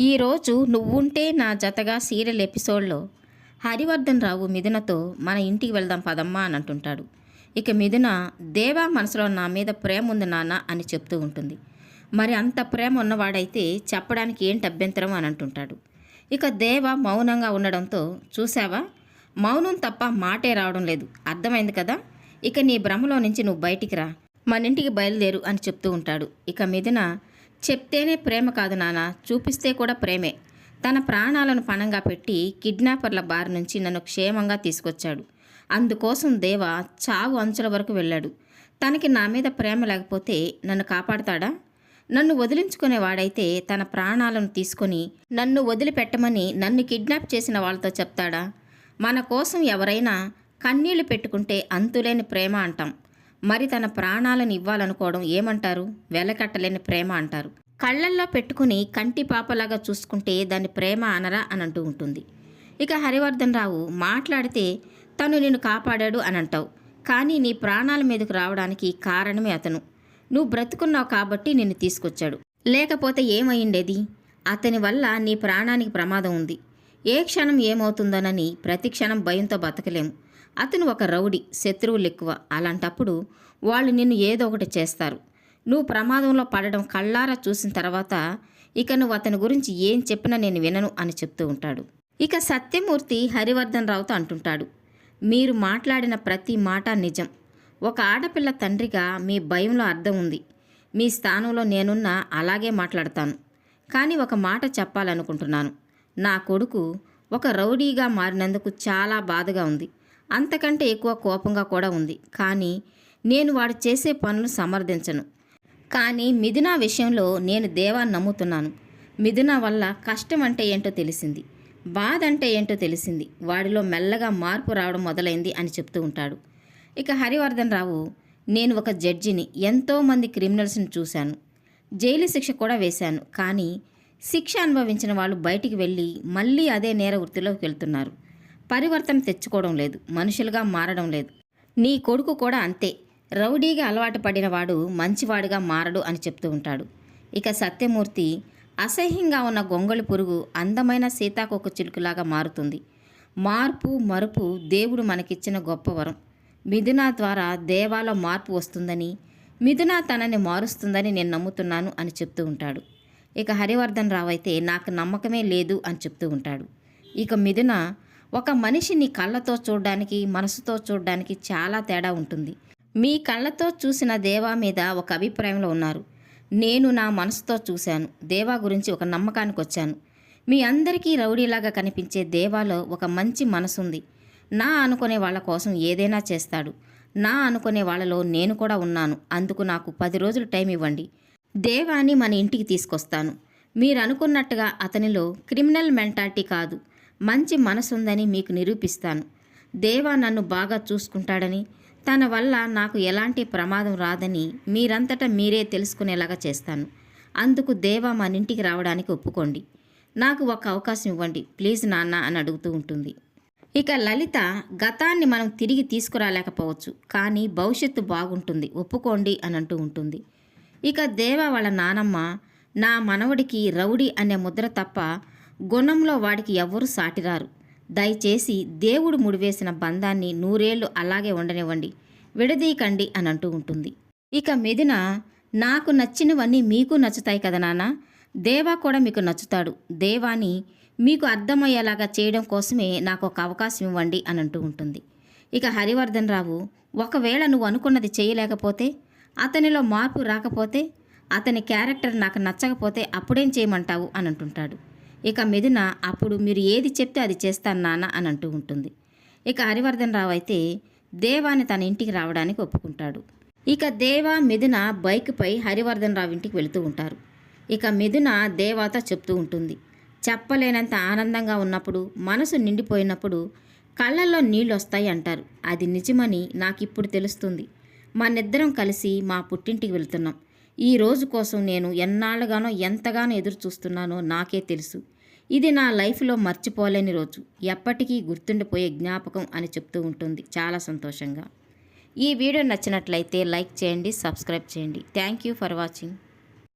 ఈరోజు నువ్వుంటే నా జతగా సీరియల్ ఎపిసోడ్లో హరివర్ధన్ రావు మిథునతో మన ఇంటికి వెళ్దాం పదమ్మా అని అంటుంటాడు. ఇక మిథున దేవా మనసులో నా మీద ప్రేమ ఉంది నాన్న అని చెప్తూ ఉంటుంది. మరి అంత ప్రేమ ఉన్నవాడైతే చెప్పడానికి ఏంటి అభ్యంతరం అని అంటుంటాడు. ఇక దేవ మౌనంగా ఉండడంతో చూసావా మౌనం తప్ప మాటే రావడం లేదు. అర్థమైంది కదా? ఇక నీ భ్రమలో నుంచి నువ్వు బయటికి రా. మన ఇంటికి బయలుదేరు అని చెప్తూ ఉంటాడు. ఇక మిథున చెప్తేనే ప్రేమ కాదు నాన్న చూపిస్తే కూడా ప్రేమే. తన ప్రాణాలను పణంగా పెట్టి కిడ్నాపర్ల బారి నుంచి నన్ను క్షేమంగా తీసుకొచ్చాడు. అందుకోసం దేవ చావు అంచుల వరకు వెళ్ళాడు. తనకి నా మీద ప్రేమ లేకపోతే నన్ను కాపాడతాడా? నన్ను వదిలించుకునేవాడైతే తన ప్రాణాలను తీసుకొని నన్ను వదిలిపెట్టమని నన్ను కిడ్నాప్ చేసిన వాళ్ళతో చెప్తాడా? మన కోసం ఎవరైనా కన్నీళ్ళు పెట్టుకుంటే అంతులేని ప్రేమ అంటాం. మరి తన ప్రాణాలను ఇవ్వాలనుకోవడం ఏమంటారు? వెలకట్టలేని ప్రేమ అంటారు. కళ్ళల్లో పెట్టుకుని కంటి పాపలాగా చూసుకుంటే దాన్ని ప్రేమ అనరా అని అంటూ ఉంటుంది. ఇక హరివర్ధన్ రావు మాట్లాడితే తను నిన్ను కాపాడాడు అని అంటావు కానీ నీ ప్రాణాల మీదకు రావడానికి కారణమే అతను. నువ్వు బ్రతుకున్నావు కాబట్టి నిన్ను తీసుకొచ్చాడు. లేకపోతే ఏమైండేది అతని వల్ల నీ ప్రాణానికి ప్రమాదం ఉంది. ఏ క్షణం ఏమవుతుందోనని ప్రతి క్షణం భయంతో బతకలేము. అతను ఒక రౌడీ శత్రువులు ఎక్కువ. అలాంటప్పుడు వాళ్ళు నిన్ను ఏదో ఒకటి చేస్తారు. నువ్వు ప్రమాదంలో పడడం కళ్ళారా చూసిన తర్వాత ఇక నువ్వు అతని గురించి ఏం చెప్పినా నేను వినను అని చెప్తూ ఉంటాడు. ఇక సత్యమూర్తి హరివర్ధన్ రావుతో అంటుంటాడు మీరు మాట్లాడిన ప్రతి మాట నిజం. ఒక ఆడపిల్ల తండ్రిగా మీ భయంలో అర్థం ఉంది. మీ స్థానంలో నేనున్నా అలాగే మాట్లాడతాను. కానీ ఒక మాట చెప్పాలనుకుంటున్నాను. నా కొడుకు ఒక రౌడీగా మారినందుకు చాలా బాధగా ఉంది. అంతకంటే ఎక్కువ కోపంగా కూడా ఉంది. కానీ నేను వాడు చేసే పనులు సమర్థించను. కానీ మిథున విషయంలో నేను దేవాన్ని నమ్ముతున్నాను. మిథున వల్ల కష్టం అంటే ఏంటో తెలిసింది. బాధ అంటే ఏంటో తెలిసింది. వాడిలో మెల్లగా మార్పు రావడం మొదలైంది అని చెప్తూ ఉంటాడు. ఇక హరివర్ధన్ రావు నేను ఒక జడ్జిని ఎంతోమంది క్రిమినల్స్ని చూశాను. జైలు శిక్ష కూడా వేశాను. కానీ శిక్ష అనుభవించిన వాళ్ళు బయటికి వెళ్ళి మళ్ళీ అదే నేర వృత్తిలోకి వెళ్తున్నారు. పరివర్తన తెచ్చుకోవడం లేదు. మనుషులుగా మారడం లేదు. నీ కొడుకు కూడా అంతే. రౌడీగా అలవాటు పడినవాడు మంచివాడుగా మారడు అని చెప్తూ ఉంటాడు. ఇక సత్యమూర్తి అసహ్యంగా ఉన్న గొంగళి పురుగు అందమైన సీతాకొక చిలుకులాగా మారుతుంది. మార్పు మరుపు దేవుడు మనకిచ్చిన గొప్ప వరం. మిథున ద్వారా దేవాలో మార్పు వస్తుందని మిథున తనని మారుస్తుందని నేను నమ్ముతున్నాను అని చెప్తూ ఉంటాడు. ఇక హరివర్ధన్ రావు అయితే నాకు నమ్మకమే లేదు అని చెప్తూ ఉంటాడు. ఇక మిథున ఒక మనిషిని కళ్ళతో చూడడానికి మనసుతో చూడడానికి చాలా తేడా ఉంటుంది. మీ కళ్ళతో చూసిన దేవా మీద ఒక అభిప్రాయంలో ఉన్నారు. నేను నా మనసుతో చూశాను. దేవా గురించి ఒక నమ్మకానికి వచ్చాను. మీ అందరికీ రౌడీలాగా కనిపించే దేవాలో ఒక మంచి మనసుంది. నా అనుకునే వాళ్ళ కోసం ఏదైనా చేస్తాడు. నా అనుకునే వాళ్ళలో నేను కూడా ఉన్నాను. అందుకు నాకు పది రోజులు టైం ఇవ్వండి. దేవాని మన ఇంటికి తీసుకొస్తాను. మీరు అనుకున్నట్టుగా అతనిలో క్రిమినల్ మెంటాలిటీ కాదు. మంచి మనసుందని మీకు నిరూపిస్తాను. దేవా నన్ను బాగా చూసుకుంటాడని తన వల్ల నాకు ఎలాంటి ప్రమాదం రాదని మీరంతటా మీరే తెలుసుకునేలాగా చేస్తాను. అందుకు దేవా మన ఇంటికి రావడానికి ఒప్పుకోండి. నాకు ఒక అవకాశం ఇవ్వండి. ప్లీజ్ నాన్న అని అడుగుతూ ఉంటుంది. ఇక లలిత గతాన్ని మనం తిరిగి తీసుకురాలేకపోవచ్చు కానీ భవిష్యత్తు బాగుంటుంది. ఒప్పుకోండి అని అంటూ ఉంటుంది. ఇక దేవ వాళ్ళ నానమ్మ నా మనవడికి రౌడీ అనే ముద్ర తప్ప గుణంలో వాడికి ఎవ్వరూ సాటిరారు. దయచేసి దేవుడు ముడివేసిన బంధాన్ని నూరేళ్ళు అలాగే ఉండనివ్వండి. విడదీయకండి అని అంటూ ఉంటుంది. ఇక మెదిన నాకు నచ్చినవన్నీ మీకు నచ్చుతాయి కదా నాన్న? దేవా కూడా మీకు నచ్చుతాడు. దేవాని మీకు అర్థమయ్యేలాగా చేయడం కోసమే నాకు ఒక అవకాశం ఇవ్వండి అని అంటూ ఉంటుంది. ఇక హరివర్ధన్ రావు ఒకవేళ నువ్వు అనుకున్నది చేయలేకపోతే అతనిలో మార్పు రాకపోతే అతని క్యారెక్టర్ నాకు నచ్చకపోతే అప్పుడేం చేయమంటావు? అని అంటుంటాడు ఇక మెదిన అప్పుడు మీరు ఏది చెప్తే అది చేస్తాను నాన్న అని అంటూ ఉంటుంది. ఇక హరివర్ధన్ రావు అయితే దేవాని తన ఇంటికి రావడానికి ఒప్పుకుంటాడు. ఇక దేవా మెదున బైక్పై హరివర్ధన్ రావు ఇంటికి వెళుతూ ఉంటారు. ఇక మెదున దేవాతో చెప్తూ ఉంటుంది. చెప్పలేనంత ఆనందంగా ఉన్నప్పుడు మనసు నిండిపోయినప్పుడు కళ్ళల్లో నీళ్ళు వస్తాయి అంటారు. అది నిజమని నాకు ఇప్పుడు తెలుస్తుంది. మనిద్దరం కలిసి మా పుట్టింటికి వెళ్తున్నాం. ఈ రోజు కోసం నేను ఎన్నాళ్ళుగానో ఎంతగానో ఎదురు చూస్తున్నానో నాకే తెలుసు. ఇది నా లైఫ్లో మర్చిపోలేని రోజు. ఎప్పటికీ గుర్తుండిపోయే జ్ఞాపకం అని చెప్తూ ఉంటుంది. చాలా సంతోషంగా. ఈ వీడియో నచ్చినట్లయితే లైక్ చేయండి సబ్స్క్రైబ్ చేయండి. Thank you for watching.